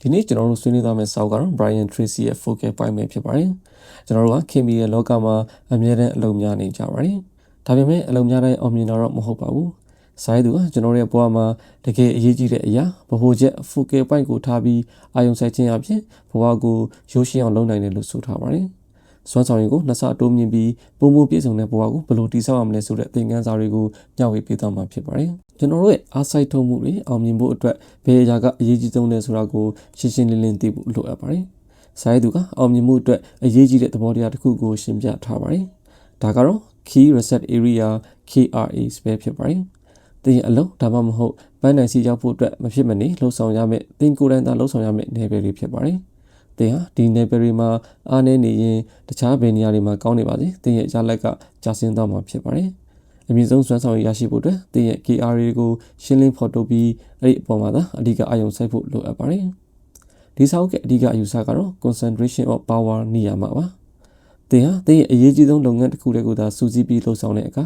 ဒီနေ့ကျွန်တော်တို့ဆွေးနွေးသွားမယ့်စာအုပ်ကတော့ Brian Tracy ရဲ့ focal point ပဲဖြစ်ပါတယ်ကျွန်တော်တို့ကခင်မီရဲ့လောကမှာအမြဲတမ်းအလုံးများနေကြပါတယ်ဒါပေမဲ့အလုံးများတိုင်းအောင်မြင်တော့မဟုတ်ပါဘူးစာရေးသူကကျွန်တော်ရဲ့ဘဝမှာတကယ်အရေးကြီးတဲ့အရာဗဟိုချက် focal point ကိုထားပြီးအာရုံစိုက်ခြင်းအပြင်ဘဝကိုရိုးရှင်းအောင်လုပ်နိုင်တယ်လို့ဆိုထားပါတယ် စွမ်းဆောင်ရည်ကိုနှစ်ဆတိုးမြင့်ပြီးပုံမှုပြည့်စုံတဲ့ဘဝကိုဘယ်လိုတည်ဆောက်ရမလဲဆိုတဲ့သင်ခန်းစာတွေကိုမျှဝေပေးသွားမှာဖြစ်ပါတယ်။ကျွန်တော်တို့ရဲ့အားစိုက်ထုတ်မှုတွေအောင်မြင်ဖို့အတွက်ဘယ်အရာကအရေးကြီးဆုံးလဲဆိုတာကိုရှင်းရှင်းလင်းလင်းသိဖို့လိုအပ်ပါတယ်။စာရေးသူကအောင်မြင်မှုအတွက်အရေးကြီးတဲ့သဘောတရားတစ်ခုကိုရှင်းပြထားပါတယ်။ဒါကတော့ key reset area KRA ပဲဖြစ်ပါတယ်။တင်အလုံးဒါမှမဟုတ်ပန်းနိုင်စီရောက်ဖို့အတွက်မဖြစ်မနေလှုပ်ဆောင်ရမယ့်တင်ကိုယ်တိုင်သာလှုပ်ဆောင်ရမယ့်နယ်ပယ်တွေဖြစ်ပါတယ်။ တင်ဟာဒီနယ်ပယ်တွေမှာအားနည်းနေရင်တခြားဘယ်နေရာတွေမှာကောင်းနေပါစေတင်ရဲ့ရလက်ကကြာဆင်းသွားမှာဖြစ်ပါတယ်အမြင့်ဆုံးစွမ်းဆောင်ရရှိဖို့အတွက်တင်ရဲ့ KRA ကိုရှင်းလင်းဖော်ထုတ်ပြီးအဲ့ဒီအပေါ်မှာသာအဓိကအာရုံစိုက်ဖို့လိုအပ်ပါတယ်ဒီစာအုပ်ကအဓိကအယူဆကတော့ concentration of power နေရာမှာပါတင်ဟာတင်ရဲ့အရေးကြီးဆုံးလုပ်ငန်းတစ်ခုတည်းကိုသာစူးစီးပြီးလှုပ်ဆောင်တဲ့အခါ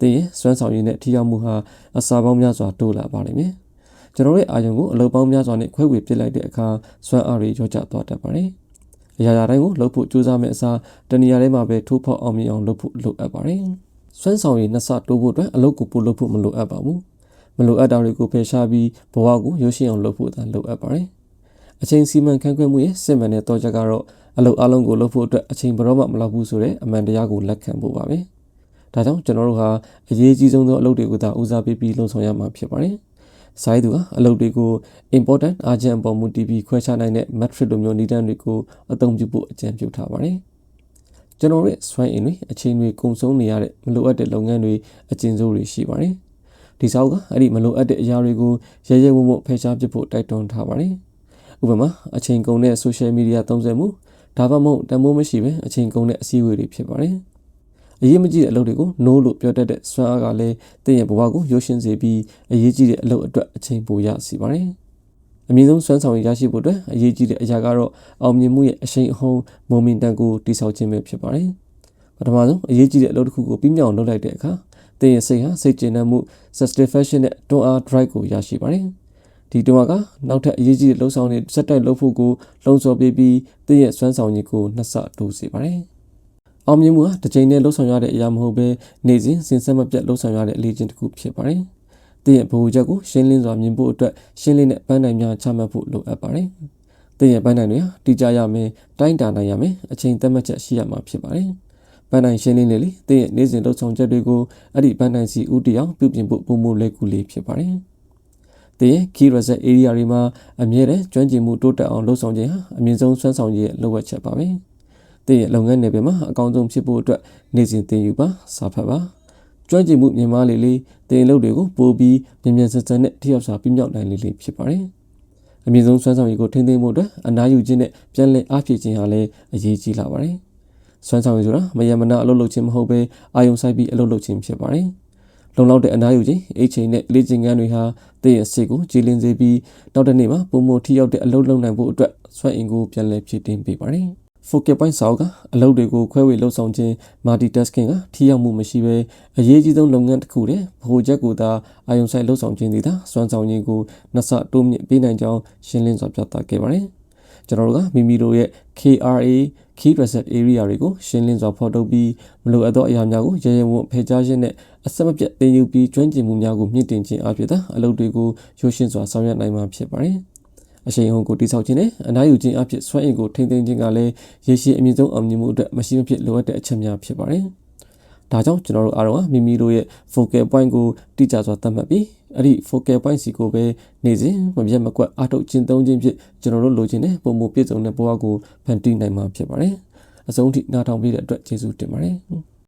တင်ရဲ့စွမ်းဆောင်ရည်နဲ့ထိရောက်မှုဟာအစာပေါင်းများစွာတိုးလာပါလိမ့်မယ် ကျွန်တော်ရဲ့အာရုံကိုအလုပ်ပေါင်းများစွာနဲ့ခွဲဝေပစ်လိုက်တဲ့အခါစွမ်းအားတွေရောကျသွားတတ်ပါတယ်။အရာရာတိုင်းကိုလုပ်ဖို့ကြိုးစားမယ့်အစားတနေရာထဲမှာပဲထိုးဖောက်အောင်မြင်အောင်လုပ်ဖို့လိုအပ်ပါတယ်။စွမ်းဆောင်ရည်နှစ်ဆတိုးဖို့အတွက်အလုပ်ကိုပို့လုပ်ဖို့မလိုအပ်ပါဘူး။မလိုအပ်တာတွေကိုဖယ်ရှားပြီးဘဝကိုရုပ်ရှင်အောင်လုပ်ဖို့သာလိုအပ်ပါတယ်။အချိန်စီမံခန့်ခွဲမှုရဲ့စစ်မှန်တဲ့တော့ချက်ကတော့အလုပ်အလုံးကိုလုပ်ဖို့အတွက်အချိန်ဘယ်တော့မှမလောက်ဘူးဆိုတဲ့အမှန်တရားကိုလက်ခံဖို့ပါပဲ။ဒါကြောင့်ကျွန်တော်တို့ဟာအရေးကြီးဆုံးသောအလုပ်တွေကိုသာဦးစားပေးပြီးလုပ်ဆောင်ရမှာဖြစ်ပါတယ်။ စာရေးသူကအလုပ်တွေကို important urgent အပေါ်မူတည်ပြီးခွဲခြားနိုင်တဲ့ metric လိုမျိုးနည်းလမ်းတွေကိုအသုံးပြုဖို့အကြံပြုထားပါတယ်။ကျွန်တော်ရဲ့စွမ်းအင်တွေအချိန်တွေကုန်ဆုံးနေရတဲ့မလိုအပ်တဲ့လုပ်ငန်းတွေအကျဉ်းစိုးတွေရှိပါတယ်။ဒီစာအုပ်ကအဲ့ဒီမလိုအပ်တဲ့အရာတွေကိုရဲရဲဝံ့ဝံ့ဖယ်ရှားပစ်ဖို့တိုက်တွန်းထားပါတယ်။ဥပမာအချိန်ကုန်တဲ့ social media သုံးစွဲမှုဒါမှမဟုတ်တမိုးမရှိပဲအချိန်ကုန်တဲ့အစည်းအဝေးတွေဖြစ်ပါတယ်။ အရေးမကြီးတဲ့အလုပ်တွေကို no လို့ပြောတတ်တဲ့စွမ်းအားကလည်းတင့်ရဲ့ဘဝကိုရုပ်ရှင်စေပြီးအရေးကြီးတဲ့အလုပ်အတွက်အချိန်ပိုရစီပါတယ်။အမြင့်ဆုံးစွမ်းဆောင်ရရှိဖို့အတွက်အရေးကြီးတဲ့အရာကတော့အောင်မြင်မှုရဲ့အရှိန်အဟုန် momentum ကိုတိဆောက်ခြင်းပဲဖြစ်ပါတယ်။ပထမဆုံးအရေးကြီးတဲ့အလုပ်တစ်ခုကိုပြီးမြောက်လုပ်လိုက်တဲ့အခါတင့်ရဲ့စိတ်ဟာစိတ်ကျေနပ်မှု satisfaction နဲ့တွန်းအား drive ကိုရရှိပါတယ်။ဒီတွန်းအားကနောက်ထပ်အရေးကြီးတဲ့လှုပ်ဆောင်တွေစက်တိုက်လုပ်ဖို့ကိုလုံဆော်ပေးပြီးတင့်ရဲ့စွမ်းဆောင်ရည်ကိုနှစ်ဆတိုးစေပါတယ်။ အောင်မြင်မှုဟာတစ်ချိန်နဲ့လှုပ်ဆောင်ရတဲ့အရာမဟုတ်ဘဲနေ့စဉ်စဉ်ဆက်မပြတ်လှုပ်ဆောင်ရတဲ့အလေးချင်းတစ်ခုဖြစ်ပါတယ်။တင့်ရဲ့ဘ ਹੁ ချက်ကိုရှင်းလင်းစွာမြင်ဖို့အတွက်ရှင်းလင်းတဲ့ပန်းတိုင်များချမှတ်ဖို့လိုအပ်ပါတယ်။တင့်ရဲ့ပန်းတိုင်တွေဟာတိကျရမယ်၊တိုင်းတာနိုင်ရမယ်၊အချိန်သတ်မှတ်ချက်ရှိရမှာဖြစ်ပါတယ်။ပန်းတိုင်ရှင်းလင်းလေလေတင့်ရဲ့နေ့စဉ်လှုပ်ဆောင်ချက်တွေကိုအဲ့ဒီပန်းတိုင်စီဥတီအောင်ပြုပြင်ဖို့ပုံမှုလက်ကူလေးဖြစ်ပါတယ်။တဲ့ key reset area တွေမှာအမြဲတမ်းကျွမ်းကျင်မှုတိုးတက်အောင်လှုပ်ဆောင်ခြင်းဟာအမြင့်ဆုံးစွမ်းဆောင်ရည်ရဲ့လိုအပ်ချက်ပါပဲ။ သင်ရဲ့လုပ်ငန်းနယ်ပယ်မှာအကောင်းဆုံးဖြစ်ဖို့အတွက်နေ့စဉ်သင်ယူပါစာဖတ်ပါကျွမ်းကျင်မှုမြင်မာလေးလေးသင်လုပ်တွေကိုပို့ပြီးမြန်မြန်ဆန်ဆန်နဲ့ထိရောက်စွာပြမြောက်နိုင်လေးလေးဖြစ်ပါတယ်အမြင့်ဆုံးစွမ်းဆောင်ရည်ကိုထိန်းသိမ်းဖို့အတွက်အနားယူခြင်းနဲ့ပြန်လည်အားဖြည့်ခြင်းဟာလည်းအရေးကြီးလာပါတယ်စွမ်းဆောင်ရည်ဆိုတာမယမနာအလုပ်လုပ်ခြင်းမဟုတ်ဘဲအာယုံဆိုင်ပြီးအလုပ်လုပ်ခြင်းဖြစ်ပါတယ်လုံလောက်တဲ့အနားယူခြင်းအိတ်ချိန်နဲ့လေ့ကျင့်ခန်းတွေဟာသင်ရဲ့စိတ်ကိုကြည်လင်စေပြီးနောက်တစ်နေ့မှာပုံမထိရောက်တဲ့အလုပ်လုပ်နိုင်ဖို့အတွက်စွမ်းအင်ကိုပြန်လည်ဖြည့်တင်းပေးပါတယ်။ focal point ဆောက်ကအလုပ်တွေကိုခွဲဝေလှုပ်ဆောင်ခြင်း multitasking ကထိရောက်မှုမရှိဘဲအရေးကြီးဆုံးလုပ်ငန်းတစ်ခုတည်းဗဟိုချက်ကိုသာအာရုံစိုက်လှုပ်ဆောင်ခြင်းသည်သာစွမ်းဆောင်ရည်ကိုနှစ်ဆတိုးမြင့်ပေးနိုင်ကြောင်းရှင်းလင်းစွာပြသခဲ့ပါတယ်။ကျွန်တော်တို့ကမိမိတို့ရဲ့ KRA key reset area တွေကိုရှင်းလင်းစွာဖော်ထုတ်ပြီးမလိုအပ်သောအရာများကိုရဲရဲဝံ့ဖယ်ရှားခြင်းနဲ့အဆက်မပြတ်သင်ယူပြီးကျွမ်းကျင်မှုများကိုမြင့်တင်ခြင်းအဖြစ်သာအလုပ်တွေကိုရိုးရှင်းစွာဆောင်ရွက်နိုင်မှာဖြစ်ပါတယ်။ အရှိန်အဟုန်ကိုတိစောက်ခြင်းနဲ့အနားယူခြင်းအဖြစ်စွမ်းအင်ကိုထိန်းသိမ်းခြင်းကလည်းရရှိအမြင့်ဆုံးအောင်မြင်မှုအတွက်မရှိမဖြစ်လိုအပ်တဲ့အချက်များဖြစ်ပါတယ်။ဒါကြောင့်ကျွန်တော်တို့အားလုံးကမိမိတို့ရဲ့ focal point ကိုတိကျစွာသတ်မှတ်ပြီးအဲ့ဒီ focal point စီကိုပဲနေစဉ်မပြတ်မကွက်အားထုတ်ခြင်းသုံးခြင်းဖြင့်ကျွန်တော်တို့လိုချင်တဲ့ပုံမပြည့်စုံတဲ့ဘဝကိုဖန်တီးနိုင်မှာဖြစ်ပါတယ်။အဆုံးထိနားထောင်ပြီးတဲ့အတွက်ကျေးဇူးတင်ပါတယ်။